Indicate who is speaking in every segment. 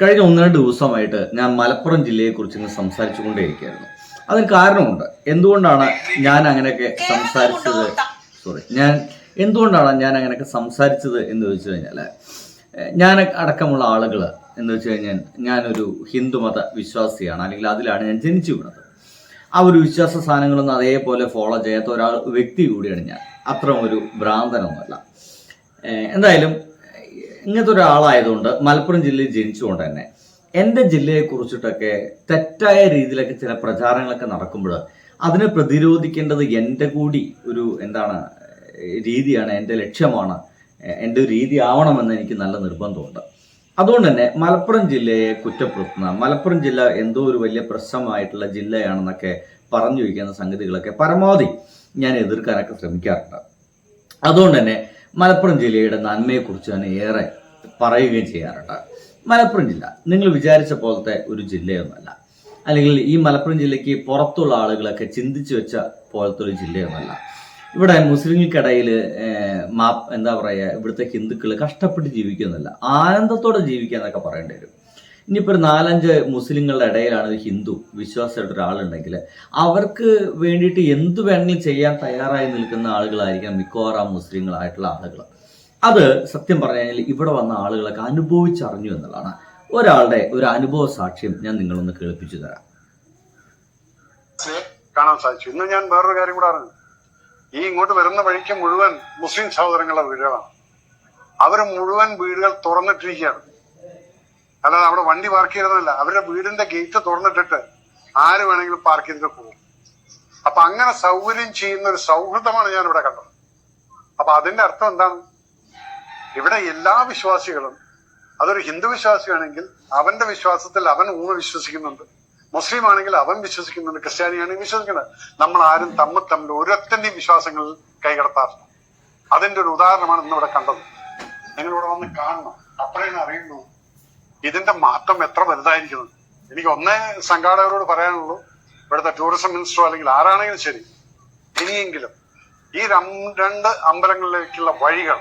Speaker 1: കഴിഞ്ഞ ഒന്ന് രണ്ട് ദിവസമായിട്ട് ഞാൻ മലപ്പുറം ജില്ലയെ കുറിച്ച് ഇങ്ങനെ സംസാരിച്ചു അതിന് കാരണമുണ്ട്. എന്തുകൊണ്ടാണ് ഞാൻ അങ്ങനെയൊക്കെ സംസാരിച്ചത്? സോറി ഞാൻ എന്തുകൊണ്ടാണ് ഞാൻ അങ്ങനെയൊക്കെ സംസാരിച്ചത് എന്ന് ചോദിച്ചു കഴിഞ്ഞാൽ ഞാൻ അടക്കമുള്ള ആളുകൾ എന്ന് വെച്ച് കഴിഞ്ഞാൽ ഞാനൊരു ഹിന്ദുമത വിശ്വാസിയാണ് അല്ലെങ്കിൽ അതിലാണ് ഞാൻ ജനിച്ചു വീണത്. ആ ഒരു വിശ്വാസ സാധനങ്ങളൊന്നും അതേപോലെ ഫോളോ ചെയ്യാത്ത ഒരാൾ വ്യക്തി കൂടിയാണ് ഞാൻ. അത്ര ഒരു ഭ്രാന്തനൊന്നുമല്ല. എന്തായാലും ഇങ്ങനത്തെ ഒരാളായതുകൊണ്ട് മലപ്പുറം ജില്ലയിൽ ജനിച്ചുകൊണ്ട് തന്നെ എന്റെ ജില്ലയെ കുറിച്ചിട്ടൊക്കെ തെറ്റായ രീതിയിലൊക്കെ ചില പ്രചാരണങ്ങളൊക്കെ നടക്കുമ്പോൾ അതിനെ പ്രതിരോധിക്കേണ്ടത് എന്റെ കൂടി ഒരു എന്താണ് രീതിയാണ് എന്റെ ലക്ഷ്യമാണ് എന്റെ ഒരു രീതി ആവണമെന്ന് എനിക്ക് നല്ല നിർബന്ധമുണ്ട്. അതുകൊണ്ട് തന്നെ മലപ്പുറം ജില്ലയെ കുറ്റപ്പെടുത്തുന്ന മലപ്പുറം ജില്ല എന്തോ ഒരു വലിയ പ്രശ്നമായിട്ടുള്ള ജില്ലയാണെന്നൊക്കെ പറഞ്ഞു വയ്ക്കുന്ന സംഗതികളൊക്കെ പരമാവധി ഞാൻ എതിർക്കാനൊക്കെ ശ്രമിക്കാറുണ്ട്. അതുകൊണ്ട് തന്നെ മലപ്പുറം ജില്ലയുടെ നന്മയെക്കുറിച്ച് തന്നെ ഏറെ പറയുകയും ചെയ്യാറുണ്ട്. മലപ്പുറം ജില്ല നിങ്ങൾ വിചാരിച്ച പോലത്തെ ഒരു ജില്ലയൊന്നുമല്ല. അല്ലെങ്കിൽ ഈ മലപ്പുറം ജില്ലയ്ക്ക് പുറത്തുള്ള ആളുകളൊക്കെ ചിന്തിച്ചു വെച്ച പോലത്തെ ഒരു ജില്ലയൊന്നുമല്ല. ഇവിടെ മുസ്ലിങ്ങൾക്കിടയിൽ മാ എന്താ പറയുക ഇവിടുത്തെ ഹിന്ദുക്കൾ കഷ്ടപ്പെട്ട് ജീവിക്കുന്നില്ല. ആനന്ദത്തോടെ ജീവിക്കുക എന്നൊക്കെ പറയേണ്ടി വരും. ഇനിയിപ്പോൾ ഒരു നാലഞ്ച് മുസ്ലിങ്ങളുടെ ഇടയിലാണ് ഒരു ഹിന്ദു വിശ്വാസമായിട്ട് ഒരാളുണ്ടെങ്കിൽ അവർക്ക് വേണ്ടിയിട്ട് എന്ത് വേണമെങ്കിലും ചെയ്യാൻ തയ്യാറായി നിൽക്കുന്ന ആളുകളായിരിക്കാം മിക്കവാറും മുസ്ലിങ്ങളായിട്ടുള്ള ആളുകൾ. അത് സത്യം പറഞ്ഞു കഴിഞ്ഞാൽ ഇവിടെ വന്ന ആളുകളൊക്കെ അനുഭവിച്ചറിഞ്ഞു എന്നുള്ളതാണ്. ഒരാളുടെ ഒരു അനുഭവ സാക്ഷ്യം ഞാൻ നിങ്ങളൊന്ന് കേൾപ്പിച്ചു തരാം.
Speaker 2: കാണാൻ സാധിച്ചു. ഇന്ന് ഞാൻ വേറൊരു കാര്യം കൂടെ അറിഞ്ഞു ഈ ഇങ്ങോട്ട് വരുന്ന വഴിക്ക് മുഴുവൻ മുസ്ലിം സഹോദരങ്ങളുടെ വീടുകളാണ്. അവർ മുഴുവൻ വീടുകൾ തുറന്നിട്ടിരിക്കുകയാണ്. അല്ലാതെ അവിടെ വണ്ടി പാർക്ക് ചെയ്യുന്നതല്ല. അവരുടെ വീടിന്റെ ഗേറ്റ് തുറന്നിട്ടിട്ട് ആര് വേണമെങ്കിലും പാർക്ക് ചെയ്തിട്ട് പോകും. അപ്പൊ അങ്ങനെ സൗകര്യം ചെയ്യുന്ന ഒരു സൗഹൃദമാണ് ഞാൻ ഇവിടെ കണ്ടത്. അപ്പൊ അതിന്റെ അർത്ഥം എന്താണ്? ഇവിടെ എല്ലാ വിശ്വാസികളും അതൊരു ഹിന്ദു വിശ്വാസിയാണെങ്കിൽ അവന്റെ വിശ്വാസത്തിൽ അവൻ ഊന്ന് വിശ്വസിക്കുന്നുണ്ട്. മുസ്ലിം ആണെങ്കിൽ അവൻ വിശ്വസിക്കുന്നുണ്ട്. ക്രിസ്ത്യാനിയാണെങ്കിൽ വിശ്വസിക്കുന്നത്. നമ്മൾ ആരും തമ്മിൽ തമ്മിൽ ഓരോരുത്തന്റെയും വിശ്വാസങ്ങളിൽ കൈകടത്താറില്ല. അതിന്റെ ഒരു ഉദാഹരണമാണ് ഇന്നിവിടെ കണ്ടത്. നിങ്ങളിവിടെ വന്ന് കാണണം. അപ്പോഴേ അറിയുന്നു. ഇതിന്റെ മാറ്റം എത്ര വലുതായിരിക്കുന്നത് എനിക്ക് ഒന്നേ സംഘാടകരോട് പറയാനുള്ളൂ. ഇവിടുത്തെ ടൂറിസം മിനിസ്റ്ററോ അല്ലെങ്കിൽ ആരാണെങ്കിലും ശരി. ഇനിയെങ്കിലും ഈ രണ്ട് അമ്പലങ്ങളിലേക്കുള്ള വഴികൾ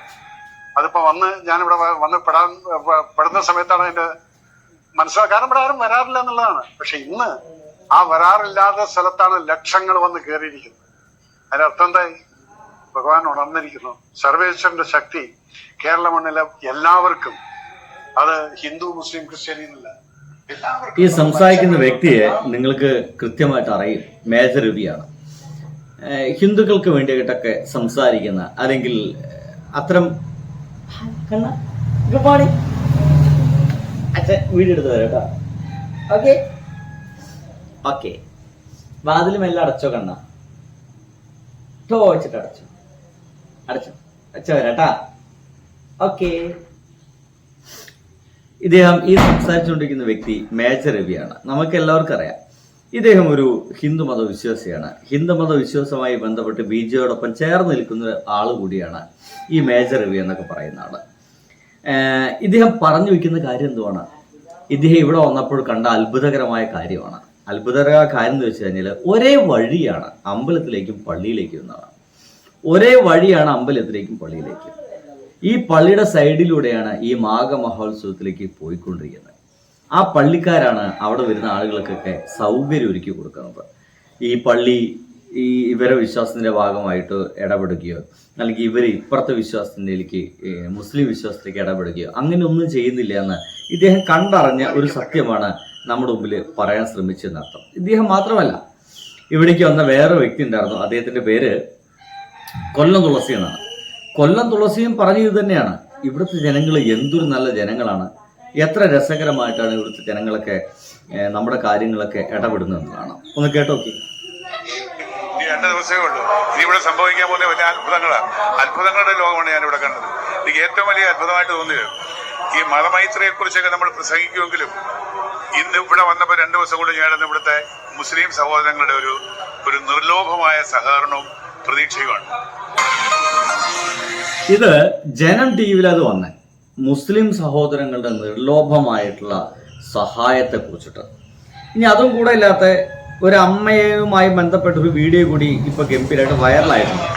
Speaker 2: അതിപ്പോ വന്ന് ഞാനിവിടെ വന്ന് പെടാൻ പെടുന്ന സമയത്താണ് അതിന്റെ മനസ്സിലാക്കാൻ കാരണം ഇവിടെ ആരും വരാറില്ല എന്നുള്ളതാണ്. പക്ഷെ ഇന്ന് ആ വരാറില്ലാത്ത സ്ഥലത്താണ് ലക്ഷങ്ങൾ വന്ന് കയറിയിരിക്കുന്നത്. അതിന്റെ അർത്ഥം എന്തായി? ഭഗവാൻ ഉണർന്നിരിക്കുന്നു. സർവേശ്വരന്റെ ശക്തി കേരള മണ്ണിലെ എല്ലാവർക്കും അത് ഹിന്ദു മുസ്ലിം ക്രിസ്ത്യാനി എന്നല്ല. എല്ലാവർക്കും
Speaker 1: ഈ സംസാരിക്കുന്ന വ്യക്തിയെ നിങ്ങൾക്ക് കൃത്യമായിട്ട് അറിയും. മേജർ രവിയാണ് ഹിന്ദുക്കൾക്ക് വേണ്ടിയിട്ടൊക്കെ സംസാരിക്കുന്ന അല്ലെങ്കിൽ അത്തരം ഗുഡ് മോർണിംഗ് അച്ഛൻ വീഡിയോ എടുത്ത് തരാം കേട്ടോ. ഓക്കെ ഓക്കെ വാതിലും എല്ലാം അടച്ചോ കണ്ണ? ടോ വെച്ചിട്ട് അടച്ചു. അടച്ചു. അച്ഛ വരാട്ടാ ഓക്കേ ഇദ്ദേഹം ഈ സംസാരിച്ചുകൊണ്ടിരിക്കുന്ന വ്യക്തി മേജർ രവിയാണ്. നമുക്ക് എല്ലാവർക്കും അറിയാം. ഇദ്ദേഹം ഒരു ഹിന്ദു ഹിന്ദുമത വിശ്വാസിയാണ് ഹിന്ദുമത വിശ്വാസവുമായി ബന്ധപ്പെട്ട് ബി ജെയോടൊപ്പം ചേർന്ന് നിൽക്കുന്ന ആൾ കൂടിയാണ് ഈ മേജർ രവി എന്നൊക്കെ പറയുന്ന ആൾ. ഇദ്ദേഹം പറഞ്ഞു വയ്ക്കുന്ന കാര്യം എന്തുവാണ്? ഇദ്ദേഹം ഇവിടെ വന്നപ്പോൾ കണ്ട അത്ഭുതകരമായ കാര്യമാണ്. അത്ഭുതകരമായ കാര്യം എന്ന് വെച്ച് കഴിഞ്ഞാൽ ഒരേ വഴിയാണ് അമ്പലത്തിലേക്കും പള്ളിയിലേക്കും എന്നാണ്. ഒരേ വഴിയാണ് അമ്പലത്തിലേക്കും പള്ളിയിലേക്കും. ഈ പള്ളിയുടെ സൈഡിലൂടെയാണ് ഈ മാഘ മഹോത്സവത്തിലേക്ക് പോയിക്കൊണ്ടിരിക്കുന്നത്. ആ പള്ളിക്കാരാണ് അവിടെ വരുന്ന ആളുകൾക്കൊക്കെ സൗകര്യം ഒരുക്കി കൊടുക്കുന്നത്. ഈ പള്ളി ഈ ഇവരെ വിശ്വാസത്തിന്റെ ഭാഗമായിട്ട് ഇടപെടുകയോ അല്ലെങ്കിൽ ഇവർ ഇപ്പുറത്തെ വിശ്വാസത്തിലേക്ക് മുസ്ലിം വിശ്വാസത്തിലേക്ക് ഇടപെടുകയോ അങ്ങനെ ഒന്നും ചെയ്യുന്നില്ല എന്ന് ഇദ്ദേഹം കണ്ടറിഞ്ഞ ഒരു സത്യമാണ് നമ്മുടെ മുമ്പിൽ പറയാൻ ശ്രമിച്ചെന്നർത്ഥം ഇദ്ദേഹം മാത്രമല്ല ഇവിടേക്ക് വന്ന വേറെ വ്യക്തി ഉണ്ടായിരുന്നു. അദ്ദേഹത്തിന്റെ പേര് കൊല്ലം തുളസി എന്നാണ് കൊല്ലം തുളസിയും പറഞ്ഞത് തന്നെയാണ്. ഇവിടുത്തെ ജനങ്ങൾ എന്തൊരു നല്ല ജനങ്ങളാണ്. എത്ര രസകരമായിട്ടാണ് ഇവിടുത്തെ ജനങ്ങളൊക്കെ നമ്മുടെ കാര്യങ്ങളൊക്കെ ഇടപെടുന്നത് കാണാം. ഒന്ന് കേട്ടോക്കി
Speaker 3: രണ്ട് ദിവസമേ ഉള്ളൂ. ഇനി ഇവിടെ സംഭവിക്കാൻ പോകുന്ന വലിയ അത്ഭുതങ്ങളാണ് അത്ഭുതങ്ങളുടെ ലോകമാണ് ഞാൻ ഇവിടെ കണ്ടത്. എനിക്ക് ഏറ്റവും വലിയ അത്ഭുതമായിട്ട് തോന്നിയത് ഈ മതമൈത്രിയെ കുറിച്ചൊക്കെ നമ്മൾ പ്രസംഗിക്കുമെങ്കിലും ഇന്ന് ഇവിടെ വന്നപ്പോൾ രണ്ട് ദിവസം കൊണ്ട് ഞാൻ ഇവിടുത്തെ മുസ്ലിം സഹോദരങ്ങളുടെ ഒരു ഒരു നിർലോഭമായ സഹകരണവും പ്രതീക്ഷയുമാണ്.
Speaker 1: ഇത് ജനം ടി വിയിൽ അത് മുസ്ലിം സഹോദരങ്ങളുടെ നിർലോഭമായിട്ടുള്ള സഹായത്തെ കുറിച്ചിട്ട്. ഇനി അതും കൂടെ ഇല്ലാത്ത ഒരു അമ്മയുമായി ബന്ധപ്പെട്ട ഒരു വീഡിയോ കൂടി ഇപ്പൊ ഗംഭീരമായിട്ട് വൈറലായിട്ടുണ്ട്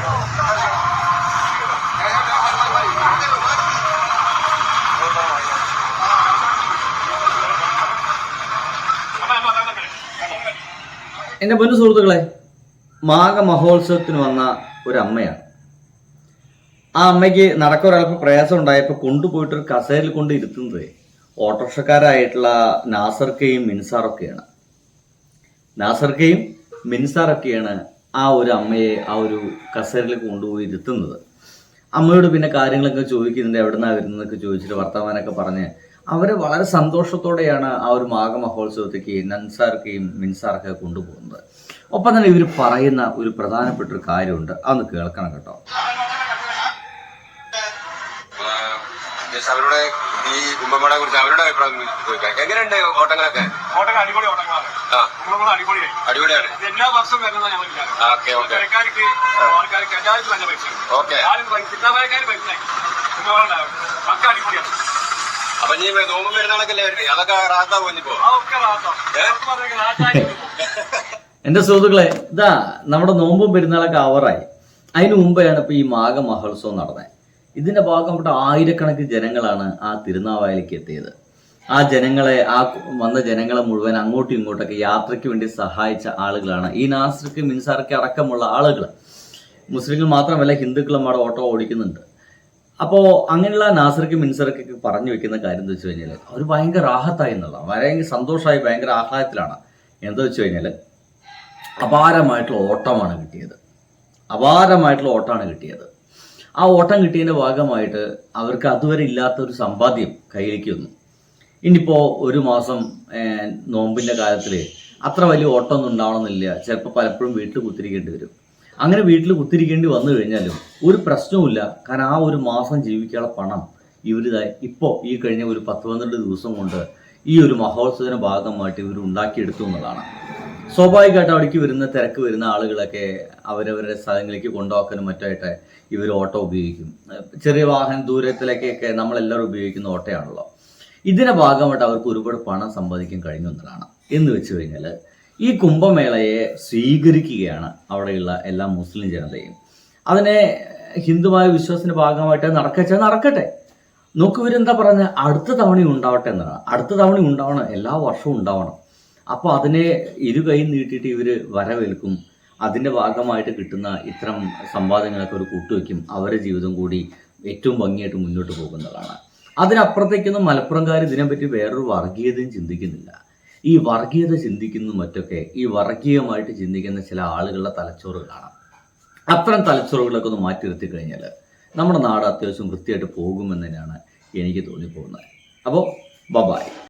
Speaker 1: എന്റെ പൊന്നു സുഹൃത്തുക്കളെ മാഘ മഹോത്സവത്തിന് വന്ന ഒരു അമ്മയാണ് ആ അമ്മയ്ക്ക് നടക്കൊരൽപ്പം പ്രയാസം ഉണ്ടായപ്പോൾ കൊണ്ടുപോയിട്ട് ഒരു കസേരയിൽ കൊണ്ട് ഇരുത്തുന്നത് ഓട്ടോറിക്ഷക്കാരായിട്ടുള്ള നാസർക്കയും മിൻസാറൊക്കെയാണ്. നാസർക്കയും മിൻസാറൊക്കെയാണ് ആ ഒരു അമ്മയെ ആ ഒരു കസേരയിൽ കൊണ്ടുപോയി ഇരുത്തുന്നത്. അമ്മയോട് പിന്നെ കാര്യങ്ങളൊക്കെ ചോദിക്കുന്നുണ്ട് എവിടെ നിന്നാണ് വരുന്നതൊക്കെ ചോദിച്ചിട്ട് വർത്തമാനമൊക്കെ പറഞ്ഞ് അവരെ വളരെ സന്തോഷത്തോടെയാണ് ആ ഒരു മാഘ മഹോത്സവത്തേക്ക് നൻസാർക്കെയും മിൻസാർക്കെ കൊണ്ടുപോകുന്നത്. ഒപ്പം തന്നെ ഇവർ പറയുന്ന ഒരു പ്രധാനപ്പെട്ട ഒരു കാര്യമുണ്ട്. അതൊന്ന് കേൾക്കണം കേട്ടോ.
Speaker 4: ജസ്റ്റ് അവരുടെ ഈ കുംഭമേളയെ കുറിച്ച് അവരുടെ അഭിപ്രായം ചോദിക്കാം. എങ്ങനെയുണ്ട് ഓട്ടങ്ങളൊക്കെ?
Speaker 5: ഓട്ടങ്ങൾ അടിപൊളി ഓട്ടങ്ങളാണ്.
Speaker 4: ആ.
Speaker 5: കുമ്പളകുളം അടിപൊളിയായി.
Speaker 4: അടിപൊളിയാണ്.
Speaker 5: ഇത് എല്ലാ വർഷവും വരുന്നത് ഞങ്ങൾ
Speaker 4: ഓക്കെ ഓക്കെ.
Speaker 5: തിരക്കാർക്ക് ആൾക്കാർക്ക് എല്ലാവർക്കും നല്ല പൈസ.
Speaker 4: ഓക്കെ.
Speaker 5: ആരും ചിന്താപരക്കാർ പൈസ കുമ്പളകുളം ഒക്കെ അടിപൊളിയാണ്.
Speaker 4: അപ്പൊ നീ നോമ്പ് പെരുന്നാളൊക്കെ അല്ലേ വരുന്നത് അതൊക്കെ റാത്താ പോയിപ്പോ
Speaker 1: എന്റെ സുഹൃത്തുക്കളെ ഇതാ നമ്മുടെ നോമ്പും പെരുന്നാളൊക്കെ അവറായി അതിനു മുമ്പെയാണ് ഇപ്പൊ ഈ മാഘ മഹോത്സവം നടന്നത് ഇതിന്റെ ഭാഗപ്പെട്ട ആയിരക്കണക്കിന് ജനങ്ങളാണ് ആ തിരുനാവായലേക്ക് എത്തിയത്. ആ ജനങ്ങളെ ആ വന്ന ജനങ്ങളെ മുഴുവൻ അങ്ങോട്ടും ഇങ്ങോട്ടൊക്കെ യാത്രയ്ക്ക് വേണ്ടി സഹായിച്ച ആളുകളാണ്. ഈ നാസർക്ക് മിൻസാർക്ക് അടക്കമുള്ള ആളുകൾ മുസ്ലിങ്ങൾ മാത്രമല്ല ഹിന്ദുക്കളും അവിടെ ഓട്ടോ ഓടിക്കുന്നുണ്ട്. അപ്പോൾ അങ്ങനെയുള്ള നാസർക്ക് മിൻസർക്ക് പറഞ്ഞു വെക്കുന്ന കാര്യം എന്താ വെച്ച് കഴിഞ്ഞാൽ അവർ ഭയങ്കര റാഹത്തായി എന്നുള്ളതാണ്. ഭയങ്കര സന്തോഷമായി ഭയങ്കര ആഹ്ലാദത്തിലാണ്. എന്താ വെച്ച് കഴിഞ്ഞാൽ അപാരമായിട്ടുള്ള ഓട്ടമാണ് കിട്ടിയത്. അപാരമായിട്ടുള്ള ഓട്ടമാണ് കിട്ടിയത്. ആ ഓട്ടം കിട്ടിയതിന്റെ ഭാഗമായിട്ട് അവർക്ക് അതുവരെ ഇല്ലാത്ത ഒരു സമ്പാദ്യം കയ്യിലേക്ക് വന്നു. ഇനിയിപ്പോൾ ഒരു മാസം നോമ്പിന്റെ കാലത്തിൽ അത്ര വലിയ ഓട്ടമൊന്നും ഉണ്ടാവണമെന്നില്ല. ചിലപ്പോൾ പലപ്പോഴും വീട്ടിൽ കുത്തിരിക്കേണ്ടി വരും. അങ്ങനെ വീട്ടിൽ കുത്തിരിക്കേണ്ടി വന്നു കഴിഞ്ഞാലും ഒരു പ്രശ്നവുമില്ല. കാരണം ആ ഒരു മാസം ജീവിക്കാനുള്ള പണം ഇവരിതാ ഇപ്പോൾ ഈ കഴിഞ്ഞ ഒരു പത്ത് പന്ത്രണ്ട് ദിവസം കൊണ്ട് ഈ ഒരു മഹോത്സവത്തിന്റെ ഭാഗമായിട്ട് ഇവർ ഉണ്ടാക്കിയെടുത്തു എന്നുള്ളതാണ്. സ്വാഭാവികമായിട്ട് അവിടേക്ക് വരുന്ന തിരക്ക് വരുന്ന ആളുകളൊക്കെ അവരവരുടെ സ്ഥലങ്ങളിലേക്ക് കൊണ്ടുപോക്കാനും മറ്റായിട്ട് ഇവർ ഓട്ടോ ഉപയോഗിക്കും. ചെറിയ വാഹനം ദൂരത്തിലേക്കൊക്കെ നമ്മളെല്ലാവരും ഉപയോഗിക്കുന്ന ഓട്ടോയാണല്ലോ. ഇതിന്റെ ഭാഗമായിട്ട് അവർക്ക് ഒരുപാട് പണം സമ്പാദിക്കാൻ കഴിഞ്ഞു എന്നതാണ് എന്ന് വെച്ച് കഴിഞ്ഞാൽ ഈ കുംഭമേളയെ സ്വീകരിക്കുകയാണ് അവിടെയുള്ള എല്ലാ മുസ്ലിം ജനതയും. അതിനെ ഹിന്ദുമായ വിശ്വാസത്തിന്റെ ഭാഗമായിട്ട് നടക്കച്ചാൽ നടക്കട്ടെ. നോക്കൂ ഇവരെന്താ പറഞ്ഞ അടുത്ത തവണ ഉണ്ടാവട്ടെ എന്നാണ്. അടുത്ത തവണ ഉണ്ടാവണം. എല്ലാ വർഷവും ഉണ്ടാവണം. അപ്പോൾ അതിനെ ഇരു കൈ നീട്ടിയിട്ട് ഇവർ വരവേൽക്കും. അതിന്റെ ഭാഗമായിട്ട് കിട്ടുന്ന ഇത്തരം സമ്പാദ്യങ്ങളൊക്കെ ഒരു കൂട്ടുവെക്കും. അവരുടെ ജീവിതം കൂടി ഏറ്റവും ഭംഗിയായിട്ട് മുന്നോട്ട് പോകുന്നതാണ്. അതിനപ്പുറത്തേക്കൊന്നും മലപ്പുറംകാർ ഇതിനെപ്പറ്റി വേറൊരു വർഗീയതയും ചിന്തിക്കുന്നില്ല. ഈ വർഗീയത ചിന്തിക്കുന്നതും മറ്റൊക്കെ ഈ വർഗീയമായിട്ട് ചിന്തിക്കുന്ന ചില ആളുകളുടെ തലച്ചോറുകളാണ് അത്തരം തലച്ചോറുകളൊക്കെ ഒന്ന് മാറ്റി നിർത്തി കഴിഞ്ഞാൽ നമ്മുടെ നാട് അത്യാവശ്യം വൃത്തിയായിട്ട് പോകുമെന്ന് തന്നെയാണ് എനിക്ക് തോന്നിപ്പോകുന്നത്. അപ്പോൾ ബബായ്